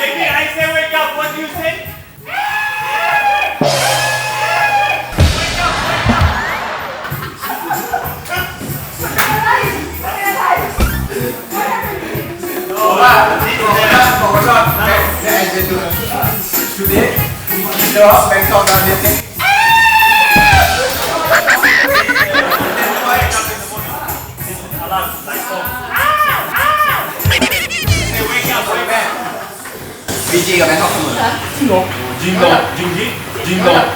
Jamie, I say wake up. What do you say? บอกว่าแม่แม่จะดูดูดิเดี๋ยวแบงค์ตอนนั้นเนี่ยบีจีกับแบงค์ตอกเสมอ Jingle, jingy, jingle, jingy. โอ้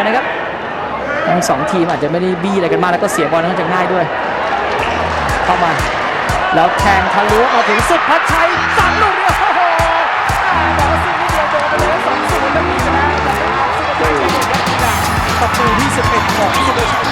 อยนะครับ ทั้งสองทีมอาจจะไม่ได้บี้อะไรกันมากแล้วก็เสียบอลค่อนข้างจะง่ายด้วย เข้ามา แล้วแทงทะลุมาถึงสุดพัชชัยสั่งลูกเดียวโอ้โหอ่าบอกว่าสิ่งที่เดียวโดนไปเลยสองศูนย์แล้วมีชนะแต่ไม่เอาซึ่งก็เป็นชัยเด็ดครับจากประตูที่11ของสุโขทัย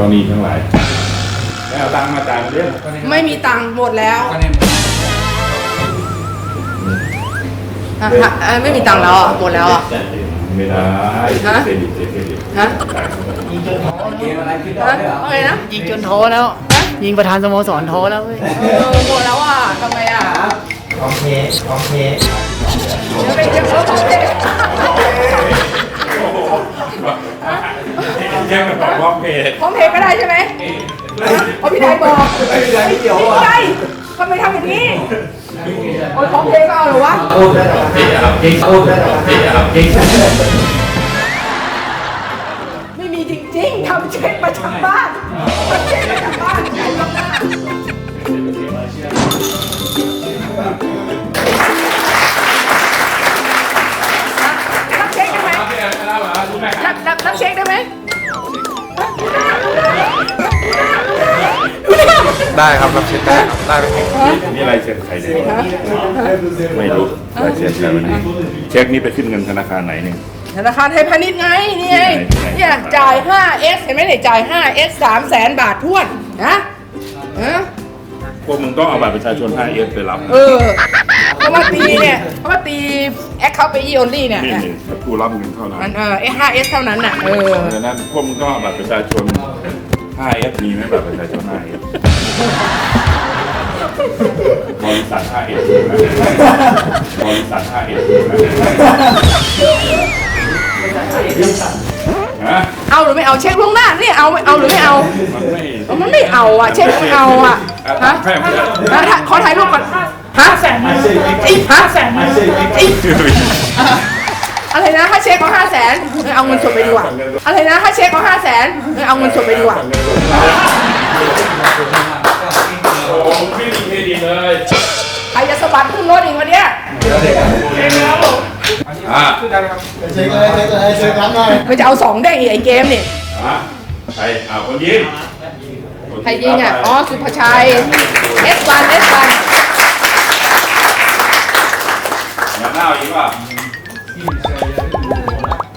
จ้าหนี้ทั้งหลายแล้วเอาตังค์มาจ่ายมาเรื่องไม่มีตังค์หมดแล้วก็เนี่ยอะฮะอะไม่มีตังค์แล้วอะหมดแล้วอะ ไม่ได้ฮะ เครดิตเครดิตฮะจ่ายเข้าไปเกมอะไรคิดออฮะกได้เหรอว่าไงนะยิงจนท้อแล้ว ยิงประธานสโมสรท้อแล้วเว้ย เออหมดแล้วอะทำไมอะโอเคโอเค เดี๋ยวไปเดี๋ยวเขาบอกเลยแย่งกันบอกว่าเพจพร้อมเพลงก็ได้ใช่ไหมเอาพี่ไดบอกไอ้เรื่องนี้เกี่ยวพี่วะไดทำไมทำอย่างนี้โอ้ยพร้อมเพลงก็เอาเหรอวะพูดได้เหรอพูดได้เหรอไม่มีจริงๆทำเช็คมาจากบ้านทำเช็คมาจากบ้านเอาลงมารับเช็คได้ไหมรับรับรับเช็คได้ไหม ได้ครับรับเช็คได้ครับได้ไหมนี่ลายเซ็นใครเนี่ยไม่รู้ลายเซ็นใครวันนี้เช็คนี่ไปขึ้นเงินธนาคารไหนเนี่ย ธนาคารไทยพาณิชย์ไงนี่ไงไหนไหนเนี่ยจ่าย 5S เห็นไหมเนี่ยจ่าย 5S 3แสนบาทท้วนนะฮะพวกมึงต้องเอาบัตรประชาชน 5S ไปรับ เออเพราะว่าตีเนี่ยเพราะว่าตีแอคเคาท์ไปอีออนลี่เนี่ยนี่นี่ผู้รับเงินเท่านั้นมันเออ 5S เท่านั้นน่ะเออดังนั้นพวกมึงต้องเอาบัตรประชาชน 5F มีไหมแบบประชาชน 5F บริษัท 5F บริษัท 5F นะเอาหรือไม่เอาเช็คล่วงหน้านี่เอาไม่เอาหรือไม่เอา มันไม่มันไม่เอาอะ เช็คไม่เอาอะฮะแค่ไม่ได้แล้วถ้าขอถ่ายรูปก่อนฮะแสนอีกฮะแสนอีกอะไรนะถ้าเช็คเขาห้าแสนเอาเงินสดไปดีกว่าอะไรนะถ้าเช็คเขาห้าแสนเอาเงินสดไปดีกว่า เช็คเลยเช็คเลยเช็คน้ำหน่อยมันจะเอาสองได้อีกไอ้เกมนี่อะใครอะคนยิงใครยิงอะ อ๋อ สุภชัยเอสวันเอสวันอย่าหน้ายิงว่ะ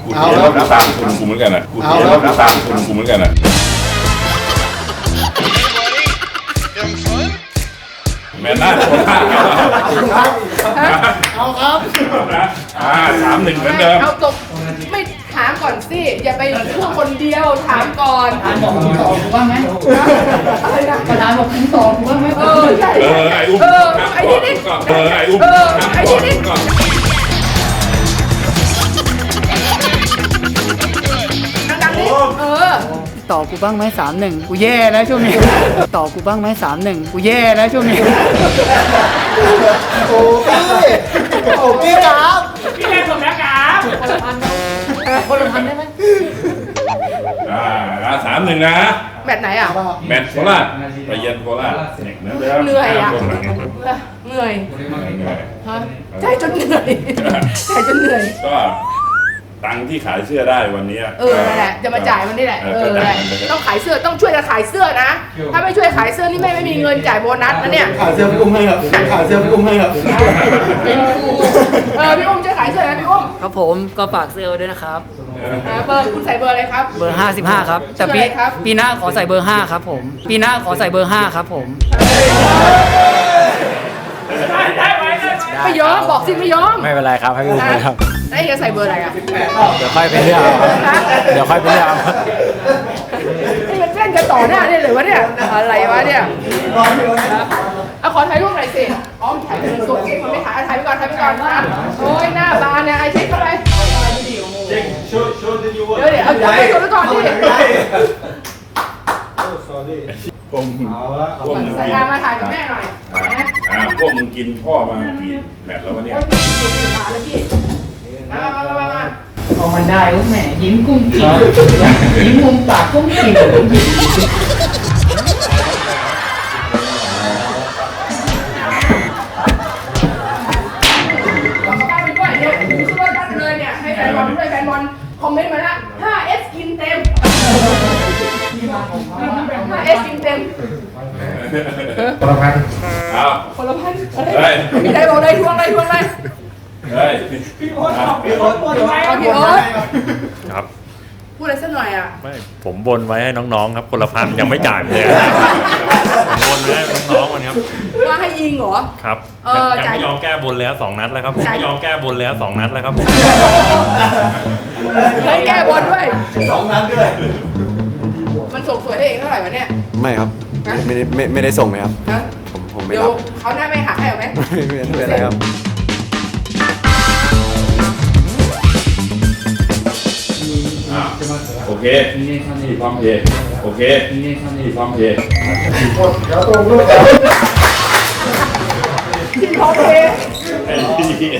กูเอาเทียแล้วบน้ำตาคุณกูเหมือนกันอะกูเทียบน้ำตาคุณกูเหมือนกันอะแม่น่าโคตรห้า เอาครับนะอ่าสามหนึ่งเหมือนเดิม เอาตกไม่ถามก่อนสิ อย่าไปพูดคนเดียวถามก่อนถามบอกคุณตอบกูว่าไหมอะไรนะ ต่อกูบ้างไหมสามหนึ่งกูแย่แล้วช่วงนี้ ต่อกูบ้างไหมสามหนึ่งกูแย่แล้วช่วงนี้ โอ้พี่โอ้พี่ครับอ่าสามหนึ่งนะแบบไหนอะ แมตช์โคราชไปเยือนโคราชเหมือนเดิมเหนื่อยอะห้าคนหลังเหนื่อยเหนื่อยฮะใจจนเหนื่อยใจจนเหนื่อยก็ ตังค์ที่ขายเสื้อได้วันนี้เออนั่นแหละจะมาจ่ายมันนี่แหละเออก็นั่นแหจ่ายละมันไปเถอะต้องขายเสื้อต้องช่วยกันขายเสื้อนะ ถ้าไม่ช่วยขายเสื้อนี่ไม่ไม่มีเงินจ่ายโบนัสนะเนี่ย ขายเสื้อพี่อุ้มให้ครับขายเสื้อพี่อุ้มให้ครับ เออพี่อุ้มช่วยขายเสื้อนะพี่อุ้มครับผมก็ฝากเซลล์ด้วยนะครับ เออเบอร์คุณใส่เบอร์อะไรครับ เบอร์ 55 ครับ แต่ปีชื่ออะไรครับ ปีหน้าขอใส่เบอร์ 5 ครับผม ปีหน้าขอใส่เบอร์ 5 ครับผม ไม่ยอมบอกสิไม่ยอมไม่เป็นไรครับให้พี่อุ้มเลยครับแล้วจะใส่เบอร์อะไรอะเดี๋ยวค่อยไปเลือกเอาครับฮะเดี๋ยวค่อยไปเลือกเอาครับนี่มันเล่นกันต่อหน้าได้เลยวะเนี่ยอะไรวะเนี่ยเอาขอถ่ายรูปหน่อยสิอ๋อมถ่ายเป็นตัวเช็คมันไม่ถ่ายเอาถ่ายไปก่อนถ่ายไปก่อนนะโอ้ยหน้าบานเนี่ยไอเช็คเข้าไป Show, show that you เดี๋ยวเดี๋ยวเอาจับไปก่อนไปก่อนดิพวกมึงพวกมึงใส่กินอามาถ่ายกับแม่หน่อยนะ อ่าพวกมึงกินพ่อมากี่แมตช์แล้ววะเนี่ยโอ้ยสุดขาแล้วพี่มามามามามาพอมันได้ก็แหมยิ้มกุ้งกิ่งยิ้มมุมปากกุ้งกิ่งเอาเข้าไปด้วยเนี่ยซื้อรถบัสเลยเนี่ยให้แฟนบอลด้วยแฟนบอลคอมเมนต์มาละ 5S กินเต็ม 5S กินเต็มเอาคนละพัน เฮ้ยมีใครบอกเลยทวงเลยทวงเลยเฮ้ยเอาพี่โอ๊ตครับ พูดอะไรสักหน่อยอะไม่ผมบนไว้ให้น้องๆครับคนละพันยังไม่จ่ายเลยผมบนไว้ให้น้องๆมันครับว่าให้ยิงเหรอครับเออยังจ่ายไม่ยอมแก้บนแล้วสองนัดแล้วครับผมจ่ายไม่ยอมแก้บนแล้วสองนัดแล้วครับเฮ้ยแก้บอลด้วยสองนั้นด้วยมันส่งสวยได้เองเท่าไหร่วะเนี่ยไม่ครับฮะไม่ได้ไม่ไม่ได้ส่งเลยครับฮะ ผมผมไม่เดี๋ยวรับเขาหน้าไม่หักให้เอาไหมไม่ไม่ไม่เป็นไรครับ อ่าโอเคนี่พร้อมเพย์โอเคนี่พร้อมเพย์ที่พร้อมเพย์ไอ้เหี้ย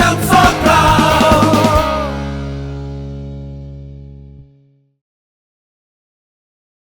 อ